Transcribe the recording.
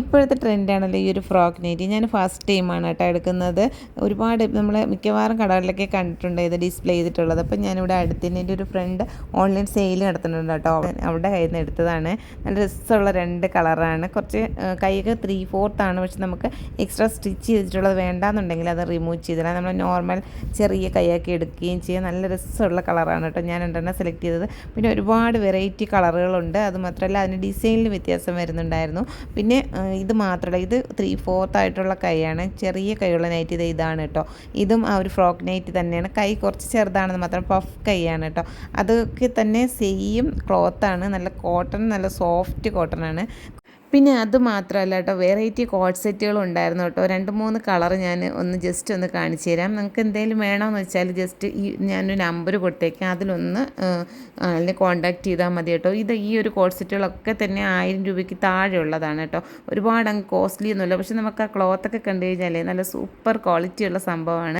ഇപ്പോഴത്തെ ട്രെൻഡാണല്ലോ ഈ ഒരു ഫ്രോക്ക് നൈറ്റി. ഞാൻ ഫസ്റ്റ് ടൈമാണ് കേട്ടോ എടുക്കുന്നത്. ഒരുപാട് നമ്മൾ മിക്കവാറും കടകളിലൊക്കെ കണ്ടിട്ടുണ്ട് ഇത് ഡിസ്പ്ലേ ചെയ്തിട്ടുള്ളത്. അപ്പം ഞാനിവിടെ അടുത്തിന് എന്റെ ഒരു ഫ്രണ്ട് ഓൺലൈൻ സെയിൽ നടത്തുന്നുണ്ട് കേട്ടോ. അവിടെ കയ്യിൽ നിന്ന് എടുത്തതാണ്. നല്ല രസമുള്ള രണ്ട് കളറാണ്. കുറച്ച് കൈയൊക്കെ ത്രീ ഫോർത്താണ് പക്ഷെ നമുക്ക് എക്സ്ട്രാ സ്റ്റിച്ച് ചെയ്തിട്ടുള്ളത് വേണ്ടാന്നുണ്ടെങ്കിൽ അത് റിമൂവ് ചെയ്തിടാം. നമ്മൾ നോർമൽ ചെറിയ കൈയാക്കി എടുക്കുകയും ചെയ്യാം. നല്ല രസമുള്ള കളറാണ് കേട്ടോ ഞാൻ രണ്ടെണ്ണം സെലക്ട് ചെയ്തത്. പിന്നെ ഒരുപാട് വെറൈറ്റി കളറുകളുണ്ട്. അതുമാത്രമല്ല അതിന് ഡിസൈനിൽ വ്യത്യാസം വരുന്നുണ്ടായിരുന്നു. പിന്നെ ഇത് മാത്രമല്ല ഇത് ത്രീ ഫോർത്ത് ആയിട്ടുള്ള കൈയാണ്. ചെറിയ കൈയുള്ള നൈറ്റ് ഇത് ഇതാണ് കേട്ടോ. ഇതും ആ ഒരു ഫ്രോക്ക് നൈറ്റ് തന്നെയാണ്. കൈ കുറച്ച് ചെറുതാണെന്ന് മാത്രം പഫ് കൈയാണ് കേട്ടോ. അതൊക്കെ തന്നെ സെയിം ക്ലോത്താണ് നല്ല കോട്ടൺ നല്ല സോഫ്റ്റ് കോട്ടൺ ആണ്. പിന്നെ അത് മാത്രമല്ല കേട്ടോ വെറൈറ്റി കോഡ് സെറ്റുകളും ഉണ്ടായിരുന്നു കേട്ടോ. രണ്ട് മൂന്ന് കളർ ഞാൻ ഒന്ന് ജസ്റ്റ് ഒന്ന് കാണിച്ചു തരാം. നിങ്ങൾക്ക് എന്തെങ്കിലും വേണമെന്ന് വെച്ചാൽ ജസ്റ്റ് ഈ ഞാനൊരു നമ്പർ കൊടുത്തേക്കാം. അതിലൊന്ന് അതിനെ കോൺടാക്ട് ചെയ്താൽ മതി കേട്ടോ. ഇത് ഈ ഒരു കോഡ് സെറ്റുകളൊക്കെ തന്നെ ആയിരം രൂപയ്ക്ക് താഴെ ഉള്ളതാണ് കേട്ടോ. ഒരുപാട് അങ്ങ് കോസ്റ്റ്ലി ഒന്നുമില്ല. പക്ഷെ നമുക്ക് ആ ക്ലോത്തൊക്കെ കണ്ടു കഴിഞ്ഞാൽ നല്ല സൂപ്പർ ക്വാളിറ്റി ഉള്ള സംഭവമാണ്.